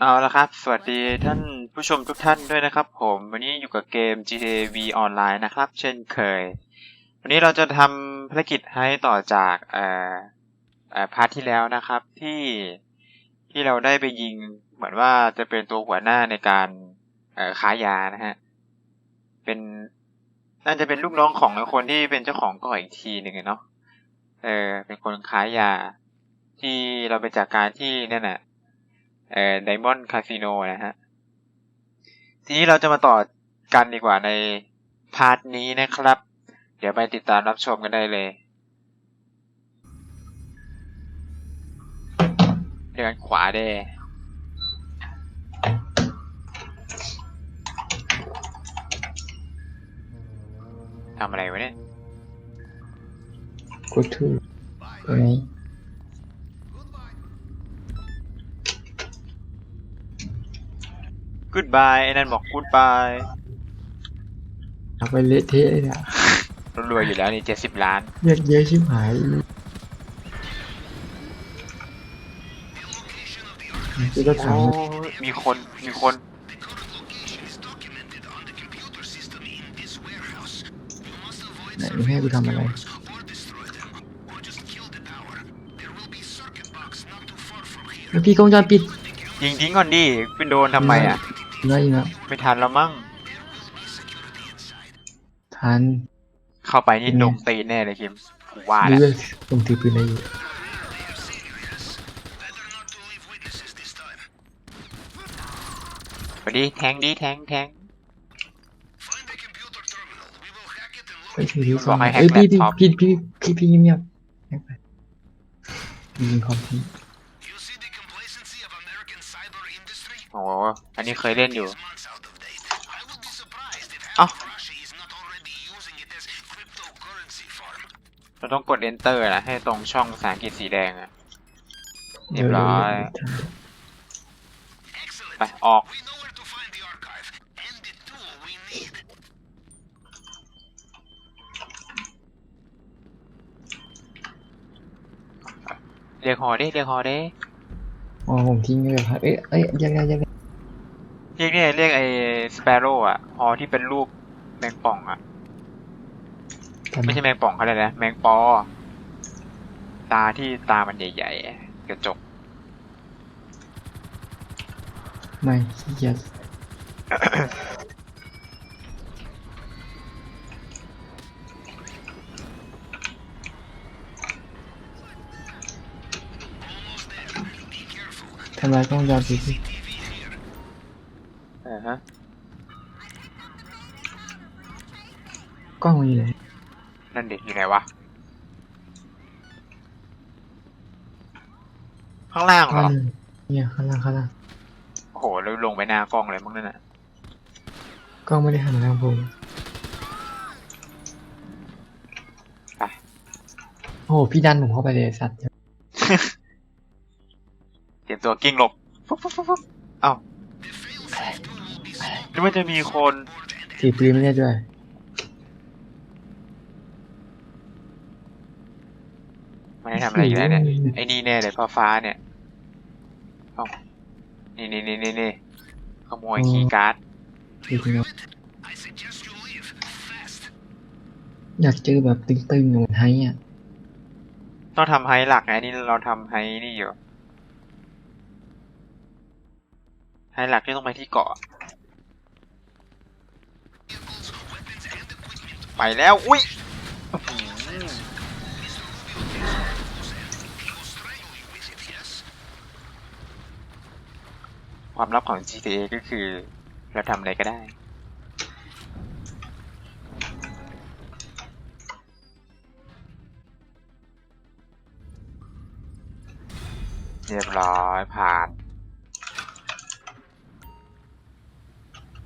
เอาละครับ สวัสดีท่านผู้ชมทุกท่านด้วยนะครับ ผมวันนี้อยู่กับเกม GTA V Online นะครับ เช่นเคย วันนี้เราจะทำภารกิจให้ต่อจากเอ่อเอ่อพาร์ทที่แล้วนะครับที่ที่เราได้ไปยิงเหมือนว่าจะเป็นตัวหัวหน้าในการเอ่อค้ายานะฮะเป็นน่าจะเป็นลูกน้องของคนที่เป็นเจ้าของก่ออีกทีหนึ่งเนาะเออเป็นคนค้ายา ที่เราไปจากการที่นั่นน่ะ เอ่อไดมอนด์คาสิโนนะฮะ ทีนี้เราจะมาต่อกันดีกว่าในพาร์ทนี้นะครับ เดี๋ยวไปติดตามรับชมกันได้เลย เดินขวาเด้ทำอะไรวะเนี่ย go to ตรงนี้ goodbye ไอ้นั่นบอก goodbye เอาไปเละเทะเลยเนี่ยรวยๆอยู่แล้วนี่เจ็ดสิบล้าน เยอะเยอะชิบหายคือก็ถามโอ้ยมีคนมีคน ไหนไม่ให้กูทำอะไร แล้วพี่กล้องจรปิดยิงทิ้งก่อนดิเป็นโดนทำไมอะ ยิงแล้วยิงแล้วไม่ทันแล้วมั้ง ทันเข้าไปนี่ลงตีนแน่เลยคิมกูว่าแหเลืละอกตรงถือปืนอะไรอยู่ไปดิแทงดิแทงแทงไปถือที่สบอองกให้แฮกเอ้ยพี่พี่แล็ปท็อป พี่พี่พี่พี่เงียบๆแฮกไปยิงคอมพี่ โอ้โหอันนี้เคยเล่นอยู่ เอ้าเราต้องกด enter นะ ให้ตรงช่องภาษาอังกฤษสีแดงอะเรียบร้อย ไป ออก เรียกหอดิเรียกหอดิอ๋อผมทิ้งเลยครับ เอ้ยเอ้ยยังไงยังไงเรียกเนี่ยเรียกไอ้สเปโร่อะหอที่เป็นรูปแมงป่องอะทำไม่ใช่แมงป่องเขาเลยกนะแมงปอ ตาที่ตามันใหญ่ๆ กระจก ไม่ขี้เกียจทำลายกล้องจรปิดสิ อ่าฮะกล้องมันอยู่ไหนนั่นเด็กอยู่ไหนวะ ข้างล่างเหรข้างอล่างเนี่ยข้างล่างข้างล่างโอ้โหแล้วลงไปหน้ากล้องเลยมั้งนั่นน่ะกล้องไม่ได้หันมาทางผมไป โอ้โหพี่ดันผมเข้าไปเลยไอ้สัตว์เตรียมตัวกิ้งหลบฟุ๊บฟุ๊บฟุ๊บฟุ๊บเอ้า หรือว่าจะมีคนถือปืนไม่ได้ด้วย ไม่ได้ทำอะไรอยู่แล้วเนี่ย ไอ้นี่แน่เลยฟ้าฟ้าๆเนี่ยเอ้านี่นี่นี่นี่นี่ขโมยคีย์การ์ดถือปืนเอาอยากเจอแบบตึงๆเหมือนไฮอะต้องทำไฮหลักไงนี่เราทำไฮนี่อยู่ไฮหลักที่ต้องไปที่เกาะ ไปแล้ว อุ้ยความลับของ GTA ก็คือเราทำอะไรก็ได้ เรียบร้อยผ่าน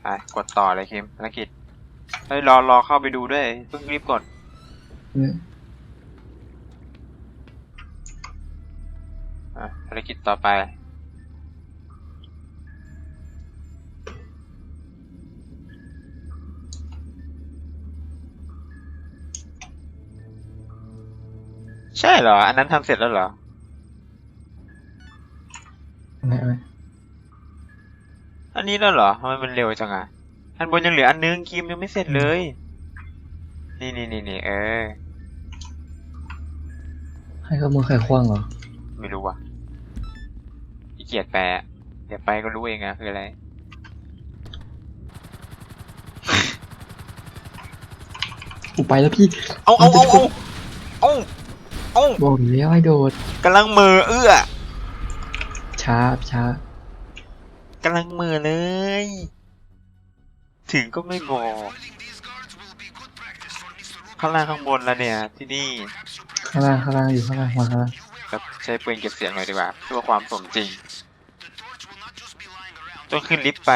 ไปกดต่อเลยคิมภารกิจ เฮ้ยรอรอเข้าไปดูด้วยเพิ่งรีบกดเนี่ยอะภารกิจต่อไป ใช่เหรอ อันนั้นทำเสร็จแล้วเหรอเอาไหนเอาไหนอันนี้แล้วเหรอทำไมมันเร็วจังอะ อันบนยังเหลืออันนึงคิมยังไม่เสร็จเลย นี่นี่นี่นี่เออ ให้ขโมยไข่ควงเหรอ ไม่รู้ว่ะอีเกียดแปลเดี๋ยวไปก็รู้เองอะคืออะไร กูไปแล้วพี่เอาเอาเอาเอาเอาเอาบอกอยู่แล้วให้โดด กำลังมือเอื้อช้าช้ากำลังมือเลย ถึงก็ไม่บอกข้างล่างข้างบนแล้วเนี่ย ที่นี่ข้างล่างข้างล่างอยู่ข้างล่างมาข้างล่างแบบใช้ปืนเก็บเสียงหน่อยดีกว่าเพื่อความสมจริงต้องขึ้นลิฟต์ไป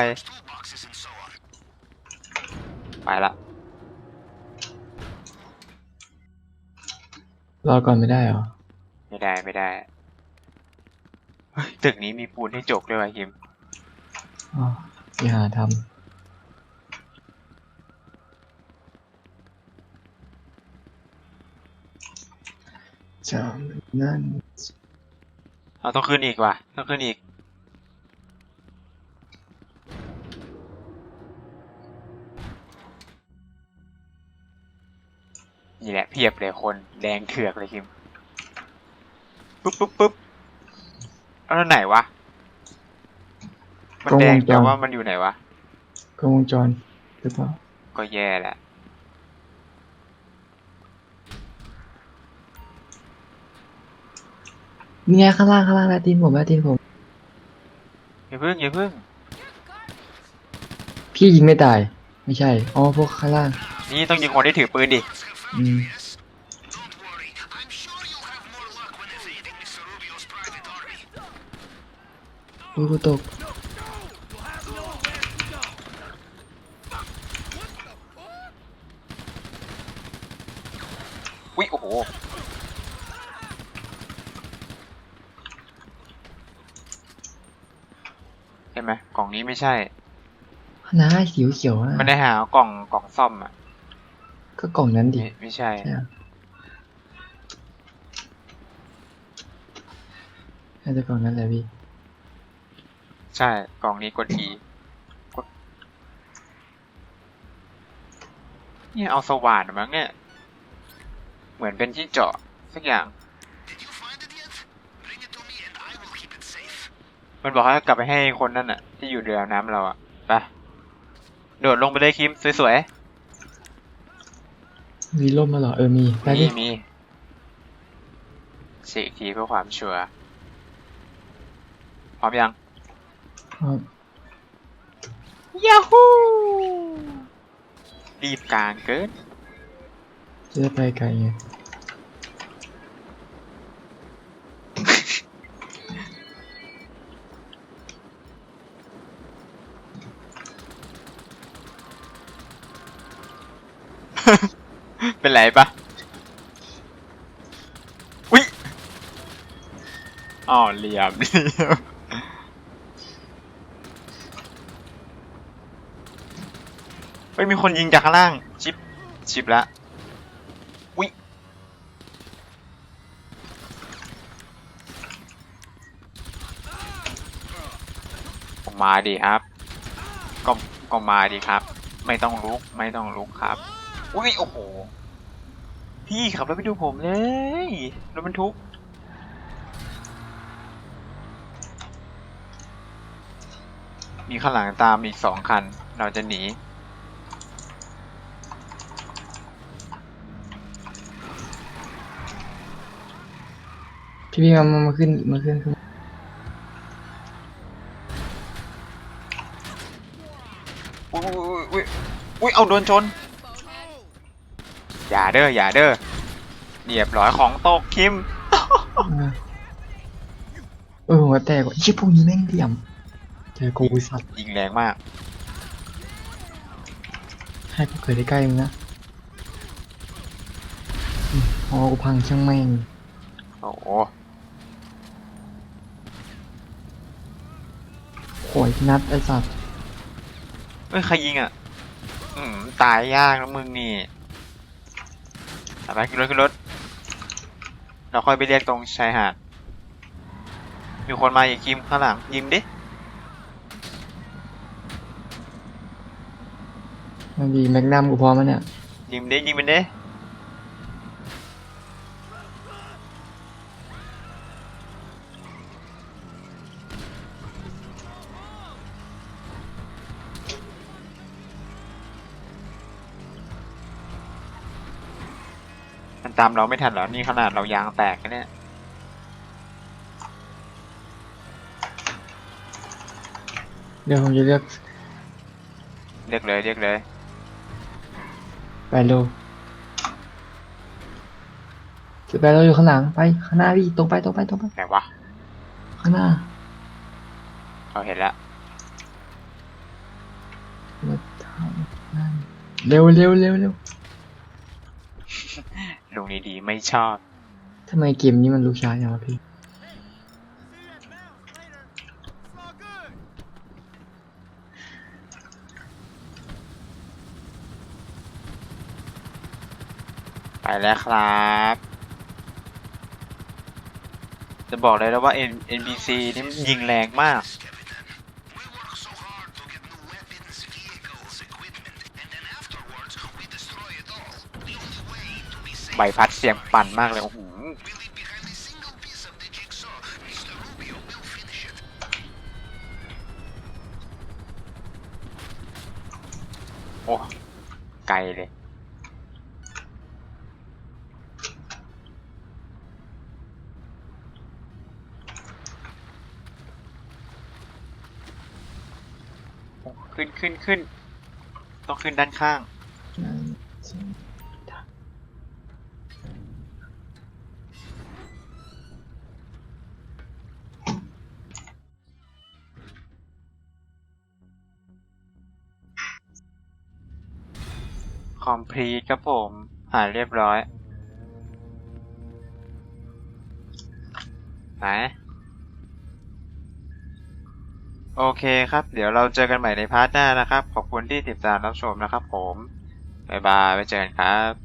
ไปละรอก่อนไม่ได้เหรอ ไม่ได้ไม่ได้เฮ้ยตึกนี้มีปูนให้จกด้วยวะคิมอ๋ออย่าหาทำ จำนั่นเราต้องขึ้นอีกว่ะต้องขึ้นอีก นี่แหละเพียบเลยคนแดงเถือกเลยคิมปุ๊บปุ๊บปุ๊บเอาแล้วไหนวะ มันแดงแต่ว่ามันอยู่ไหนวะ กล้องวงจรหรือเปล่าก็แย่แหละ นี่ไงข้างล่างข้างล่างแล้วตีนผมแล้วตีนผม อย่าเพิ่งอย่าเพิ่งพี่ยิงไม่ตาย ไม่ใช่อ๋อพวกข้างล่าง นี่ต้องยิงคนที่ถือปืนดิอืมอุ้ยกูตกอุ๊ยโอ้โห เห็นไหม กล่องนี้ไม่ใช่น้าเขียวเขียวๆอะมันได้หากล่องกล่องซ่อมอะก็กล่องนั้นดิไม่ไม่ใช่ ใช่อะน่าจะกล่องนั้นแหละพี่ใช่กล่องนี้กด E กดเนี่ยเอาสว่านมั้งเนี่ย เหมือนเป็นที่เจาะสักอย่าง มันบอกให้กลับไปให้คนนั่นน่ะที่อยู่เรือน้ำเราอะไปโดดลงไปเลยคิมสวยมีร่มมาเหรอเออมีไปๆมีดิมีเสกทีเพื่อความชัวร์พร้อมยังอ๋อยาฮูรีบกลางเกินจะได้ไปไกลไง เป็นไรปะอุ๊ยอ๋อเหลี่ยมเหลี่ยมเฮ้ยมีคนยิงจากข้างล่าง ชิป ชิปละอุ๊ยก็มาดีครับก็ก็มาดีครับ ไม่ต้องลุก ไม่ต้องลุกครับ อุ้ยโอ้โห พี่ขับรถไปดูผมเลยรถบรรทุกมีข้างหลังตามอีกสองคัน เราจะหนี พี่พี่มามามาขึ้นมาขึ้นขึ้นอุ้ยอุ้ยอุ้ยอุ้ยเอาโดนชน อย่าเด้ออย่าเด้อเรียบร้อยของตกคิมอ่าเออหัวแตกว่ะเชี่ยพวกนี้แม่งเหลี่ยมเจอกูสัตว์ยิงแรงมาก ให้กูเกิดได้ใกล้มึงนะอืมอ๋อกูพังช่างแม่งโอ้โหโหยนัดไอ้สัตว์เอ้ยใครยิงอะ อืมตายยากนะมึงนี่เอา ไปขึ้นรถขึ้นรถ เราค่อยไปเรียกตรงชายหาด มีคนมาอย่ายิมข้างหลังยิมดิ ดีแมกนัมกูพร้อมแล้เนี่ย ยิมดิยิงมันดิ มันตามเราไม่ทันเหรอนี่ขนาดเรายางแตกนะเนี่ยเดี๋ยวผมจะเลือกเรียกเลยเรียกเลยไปโลจะไปโลอยู่ข้างหลังไปข้างหน้าพี่ตรงไปตรงไปตรงไปไหนวะข้างหน้าเราเห็นแล้วมาทางนั่นเร็วเร็วเร็วเร็ว ลุงดีๆ ไม่ชอบ ทำไมเกมนี้มันรู้ช้าอย่างวะพี่ ไปแล้วครับ จะบอกเลยแล้วว่า N NPC นี่มันยิงแรงมาก บพัดเสียงปั่นมากเลยโอ้โหโอ้ไกลเลยขึ้นขึ้นขึ้น ต้องขึ้นด้านข้าง พลีทครับผม หาเรียบร้อย ไหน โอเคครับ เดี๋ยวเราเจอกันใหม่ในพาร์ทหน้านะครับ ขอบคุณที่ติดตามรับชมนะครับผม บ๊ายบายไว้เจอกันครับ